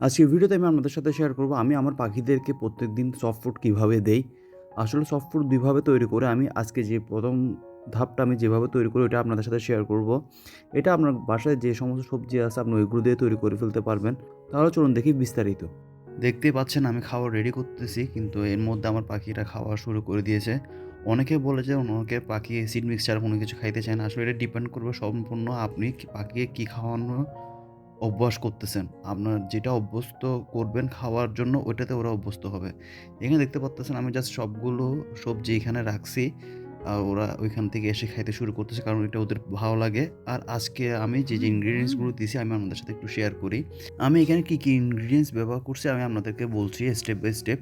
আজকের ভিডিওতে আমি আপনাদের সাথে শেয়ার করব, আমি আমার পাখিদেরকে প্রত্যেকদিন সফট ফুড কীভাবে দেই। আসলে সফট ফুড দুইভাবে তৈরি করে আমি আজকে যে প্রথম ধাপটা আমি যেভাবে তৈরি করি ওটা আপনাদের সাথে শেয়ার করব। এটা আপনার বাসায় যে সমস্ত সবজি আছে, আপনি ওইগুলো দিয়ে তৈরি করে ফেলতে পারবেন। তাহলে চলুন দেখি বিস্তারিত। দেখতেই পাচ্ছেন, আমি খাবার রেডি করতেছি, কিন্তু এর মধ্যে আমার পাখিরা খাওয়া শুরু করে দিয়েছে। অনেকে বলে যে, অনেকে পাখি সিড মিক্সচার কোনো কিছু খাইতে চায় না। আসলে এটা ডিপেন্ড করবে সম্পূর্ণ আপনি পাখিকে কী খাওয়ানো অভ্যাস করতেছেন। আপনার যেটা অভ্যস্ত করবেন খাওয়ার জন্য ওইটাতে ওরা অভ্যস্ত হবে। এখানে দেখতে পাচ্তেছেন আমি জাস্ট সবগুলো সবজি এখানে রাখছি। আর ওরা ওইখান থেকে এসে খাইতে শুরু করতেছে কারণ এটা ওদের ভালো লাগে। আর আজকে আমি যে যে ইনগ্রিডিয়েন্টসগুলো দিয়েছি আমি আপনাদের সাথে একটু শেয়ার করি। আমি এখানে কী কী ইনগ্রিডিয়েন্টস ব্যবহার করছি আমি আপনাদেরকে বলছি স্টেপ বাই স্টেপ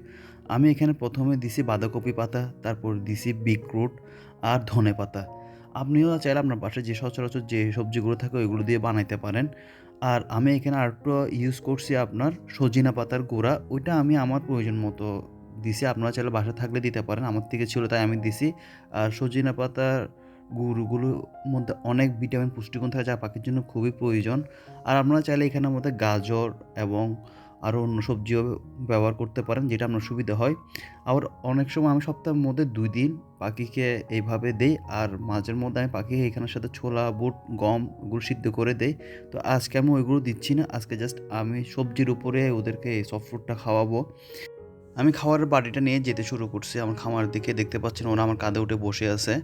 আমি এখানে প্রথমে দিছি বাঁধাকপি পাতা তারপর দিছি বিটরুট আর ধনে পাতা আপনিও চাইলে আপনার পাশে যে সচরাচর যে সবজিগুলো থাকে ওইগুলো দিয়ে বানাইতে পারেন। আর আমি এখানে আরেকটু ইউজ করছি আপনার সজিনা পাতার গুঁড়া। ওইটা আমি আমার প্রয়োজন মতো দিছি। আপনারা চাইলে বাসা থাকলে দিতে পারেন। আমার থেকে ছিল তাই আমি দিছি। আর সজিনা পাতার গুঁড়োগুলোর মধ্যে অনেক ভিটামিন পুষ্টিগুণ থাকে, যা পাখির জন্য খুবই প্রয়োজন। আর আপনারা চাইলে এখানের মধ্যে গাজর এবং আরও অন্য সবজিও ব্যবহার করতে পারেন, যেটা আপনার সুবিধা হয়। আবার অনেক সময় আমি সপ্তাহের মধ্যে দুই দিন পাখিকে এইভাবে দেই, আর মাঝের মধ্যে আমি পাখিকে এখানের সাথে ছোলা, বুট, গম এগুলো সিদ্ধ করে দেই। তো আজকে আমি ওইগুলো দিচ্ছি না, আজকে জাস্ট আমি সবজির উপরে ওদেরকে এই সফট ফুডটা খাওয়াবো। আমি খাওয়ারের বাড়িটা নিয়ে যেতে শুরু করছি, আমার খামার দিকে দেখতে পাচ্ছেন ওরা আমার কাঁধে উঠে বসে আছে।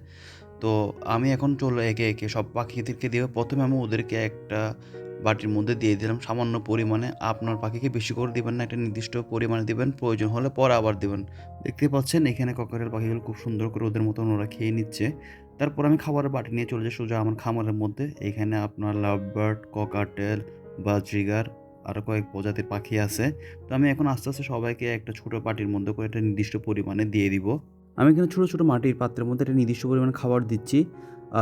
তো আমি এখন চলো একে একে সব পাখিদেরকে দিয়ে প্রথমে আমি ওদেরকে একটা বাটির মধ্যে দিয়ে দিলাম। সামান্য পরিমাণে আপনার পাখিকে বেশি করে দিবেন না, একটা নির্দিষ্ট পরিমাণে দিবেন, প্রয়োজন হলে পরে আবার দিবেন। দেখতে পাচ্ছেন এখানে ককারের পাখিগুলো খুব সুন্দর করে ওদের মতন ওরা খেয়ে নিচ্ছে। তারপর আমি খাবারের বাটি নিয়ে চলে যাই সোজা আমার খামারের মধ্যে। এখানে আপনার লাভ বার্ড ককাটেল, বাজরিগার আরও কয়েক প্রজাতির পাখি আছে। তো আমি এখন আস্তে আস্তে সবাইকে একটা ছোটো পাটির মধ্যে করে একটা নির্দিষ্ট পরিমাণে দিয়ে দিব। আমি এখানে ছোটো ছোটো মাটির পাত্রের মধ্যে একটা নির্দিষ্ট পরিমাণে খাবার দিচ্ছি।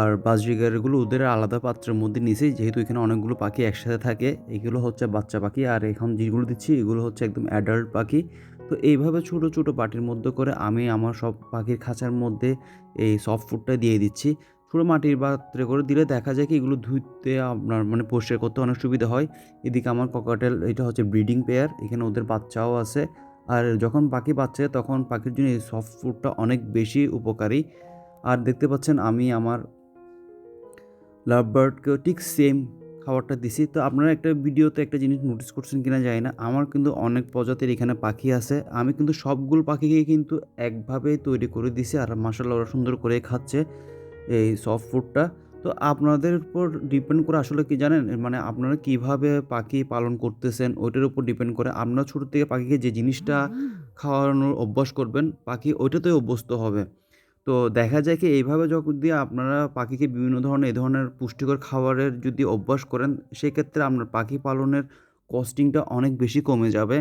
আর বাজরিগারগুলো ওদের আলাদা পাত্রের মধ্যে নিয়েছি যেহেতু এখানে অনেকগুলো পাখি একসাথে থাকে। এগুলো হচ্ছে বাচ্চা পাখি, আর এখন যেগুলো দিচ্ছি, এগুলো হচ্ছে একদম অ্যাডাল্ট পাখি। তো এইভাবে ছোটো ছোটো পাটির মধ্যে করে আমি আমার সব পাখির খাঁচার মধ্যে এই সফট ফুডটা দিয়ে দিচ্ছি। ছোটো মাটির পাত্রে করে দিলে দেখা যায় কি এগুলো ধুইতে আপনার মানে পরিষ্কার করতে অনেক সুবিধা হয়। এদিকে আমার ককাটেল এটা হচ্ছে ব্রিডিং পেয়ার এখানে ওদের বাচ্চাও আছে। আর যখন পাখি পাচ্ছে, তখন পাখির জন্য এই সফট ফুডটা অনেক বেশি উপকারী। আর দেখতে পাচ্ছেন, আমি আমার লাভ বার্ডকেও ঠিক সেম খাবারটা দিছি। তো আপনারা একটা ভিডিওতে একটা জিনিস নোটিস করছেন কিনা জানি না। আমার কিন্তু অনেক প্রজাতির এখানে পাখি আছে। আমি কিন্তু সবগুলো পাখিকে কিন্তু একভাবেই তৈরি করে দিছি। আর মাসাল্লাহ ওরা সুন্দর করে খাচ্ছে এই সফট ফুডটা তো আপনাদের উপর ডিপেন্ড করে আসলে কি জানেন? মানে আপনারা কীভাবে পাখি পালন করতেছেন ওইটার উপর ডিপেন্ড করে আপনার ছোটো থেকে পাখিকে যে জিনিসটা খাওয়ানোর অভ্যাস করবেন পাখি ওইটাতেই অভ্যস্ত হবে। তো দেখা যায় কি এইভাবে যখন দিয়ে আপনারা পাখিকে বিভিন্ন ধরনের এই ধরনের পুষ্টিকর খাবারের যদি অভ্যাস করেন সেক্ষেত্রে আপনার পাখি পালনের কস্টিংটা অনেক বেশি কমে যাবে।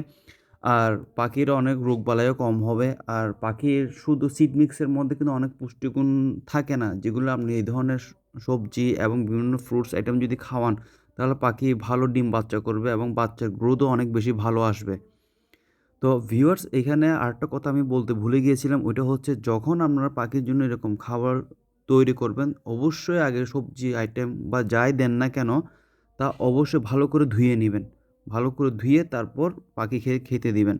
আর পাখির অনেক রোগবালাইও কম হবে। আর পাখির শুধু সিড মিক্সের মধ্যে কিন্তু অনেক পুষ্টিগুণ থাকে না, যেগুলো আপনি এই ধরনের সবজি এবং বিভিন্ন ফ্রুটস আইটেম যদি খাওয়ান, তাহলে পাখি ভালো ডিম বাচ্চা করবে এবং বাচ্চার গ্রোথও অনেক বেশি ভালো আসবে। তো ভিউয়ার্স এখানে আরেকটা কথা আমি বলতে ভুলে গিয়েছিলাম, ওইটা হচ্ছে যখন আপনারা পাখির জন্য এরকম খাবার তৈরি করবেন, অবশ্যই আগে সবজি আইটেম বা যাই দেন না কেন, তা অবশ্যই ভালো করে ধুয়ে নেবেন। ভালো করে ধুয়ে তারপর পাখি খেয়ে খেতে দিবেন।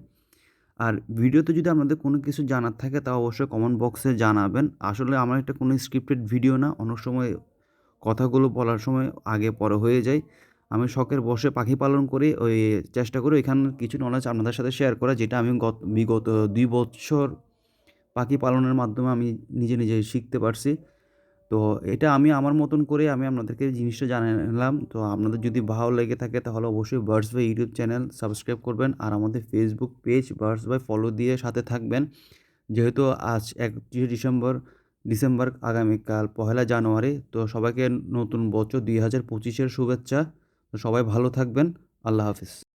আর ভিডিওতে যদি আপনাদের কোনো কিছু জানার থাকে তা অবশ্যই কমেন্ট বক্সে জানাবেন। আসলে আমার এটা কোনো স্ক্রিপ্টেড ভিডিও না, অনেক সময় কথাগুলো বলার সময় আগে পরে হয়ে যায়। আমি শখের বসে পাখি পালন করে, ওই চেষ্টা করি এখানে কিছু নলেজ আপনাদের সাথে শেয়ার করা, যেটা আমি গত, বিগত দুই বছর পাখি পালনের মাধ্যমে আমি নিজে নিজে শিখতে পারছি। তো এটা আমি আমার মতন করে আমি আপনাদেরকে জিনিসটা জানালাম তো আপনাদের যদি ভালো লেগে থাকে তাহলে অবশ্যই birds by YouTube channel subscribe করবেন আর আমাদের Facebook page birds by follow দিয়ে সাথে থাকবেন। যেহেতু আজ একত্রিশে ডিসেম্বর ডিসেম্বর আগামীকাল পহেলা জানুয়ারি, তো সবাইকে নতুন বছর দুই হাজার পঁচিশের শুভেচ্ছা। তো সবাই ভালো থাকবেন। আল্লাহ হাফিজ।